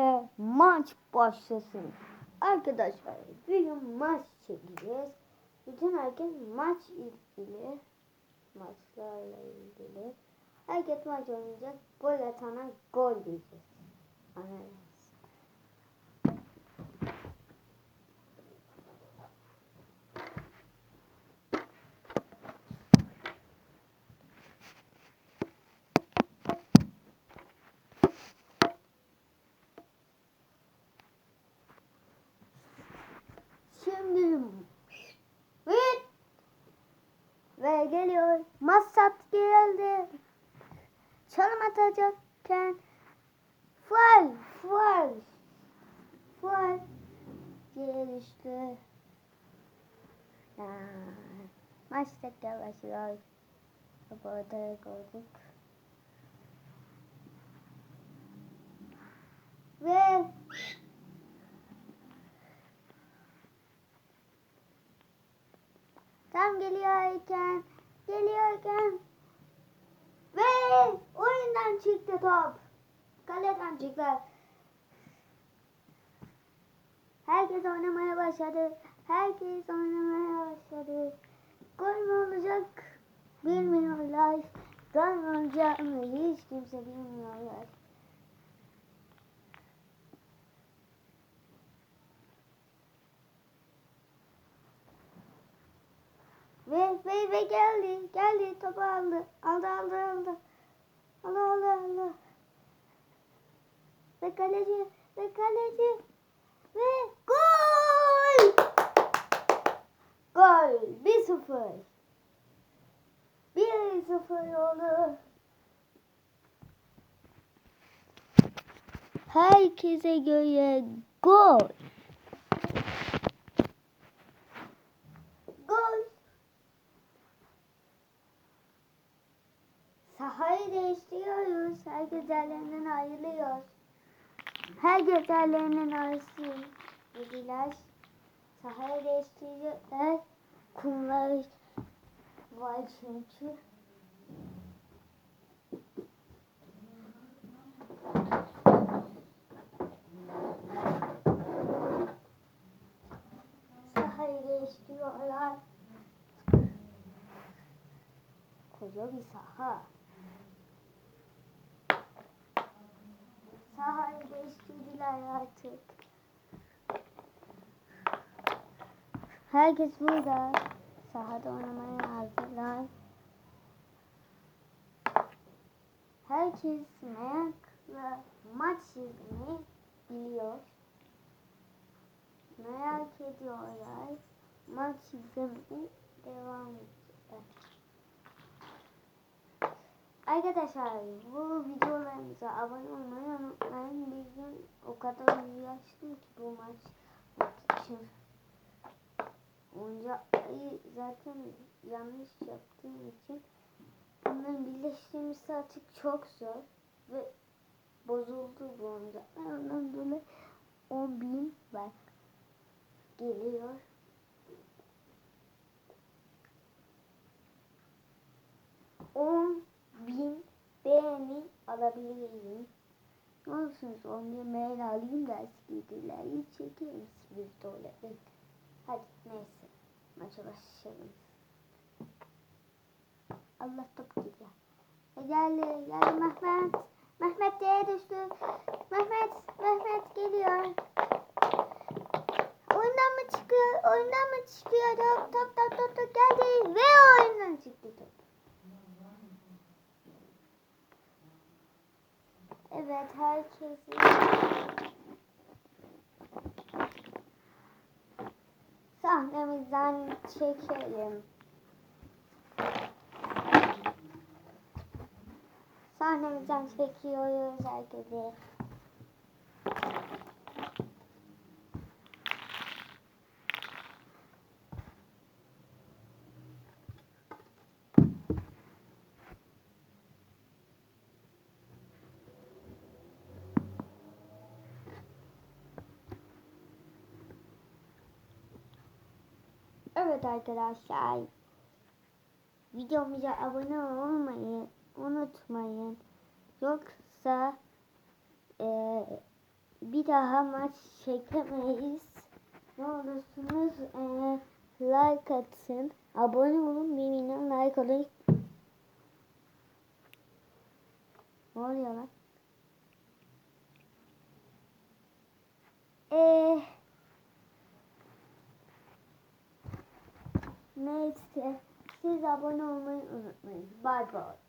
Ve maç başlasın. Arkadaşlar bugün maç çekeceğiz. Bütün herkes maç ilgili. Maçlarla ilgili. Herkes maç oynayacak. Gol atana gol diyeceğiz. Anladınız. Şimdi ve ve geliyor. Masat geldi. Çalım atacakken faal diye düştü. Ya, maç tekrar başlıyor. Burada gördük. Ve Tam geliyorken, geliyorken ve oyundan çıktı top. Kaleden çıktı. Herkes oynamaya başladı. Herkes oynamaya başladı. Gol mü olacak bilmiyorlar. Gol mü olacak mı hiç kimse bilmiyorlar. Ve ve ve geldi. Geldi topu aldı. Aldı aldı aldı. Aldı aldı aldı. Ve kaleci ve kaleci ve gol! Gol 1-0. 1-0 oldu. Herkese göre. Gol. Sahayı değiştiriyoruz. Herkes yerlerinden ayrılıyor. Herkes yerlerinden ayrılsın. Dediler. Sahayı değiştirecekler. Kumlar var çünkü. Sahayı değiştiriyorlar. Koca bir saha. Sahayı değiştirdiler artık. Herkes burada. Sahada oynamaya hazırlar. Herkes merakla maç izlemeyi biliyor. Merak ediyorlar. Maç izlemeye devam edecekler. Arkadaşlar bu videolarımıza abone olmayı unutmayın. Bir gün o kadar uğraştım ki bu maç, için. Oyuncakları zaten yanlış yaptığım için bunların birleştirmesi artık çok zor ve bozuldu bu oyuncaklar. Ondan dolayı 10 bin var geliyor. Alabilirim. Ne olursunuz on bin beğeni alayım da eskidileri çekeyim videoları. Hadi neyse maça başlayalım. Allah top gidiyor. E geldi, geldi. Mehmet diye düştü. Mehmet, Mehmet geliyor. Oyundan mı çıkıyor? Oyundan mı çıkıyor? Top top top top, top geldi ve oyundan çıktı top. Evet herkesi sahnemizden çekelim. Sahnemizden çekiyoruz herkesi. Evet arkadaşlar. Videomuza abone olmayı unutmayın. Yoksa eee bir daha maç çekemeyiz. Ne olursunuz eee, like atın. Abone olun. Bir like alın. Ne oluyor lan? Neyse. Siz abone olmayı unutmayın. Bye bye.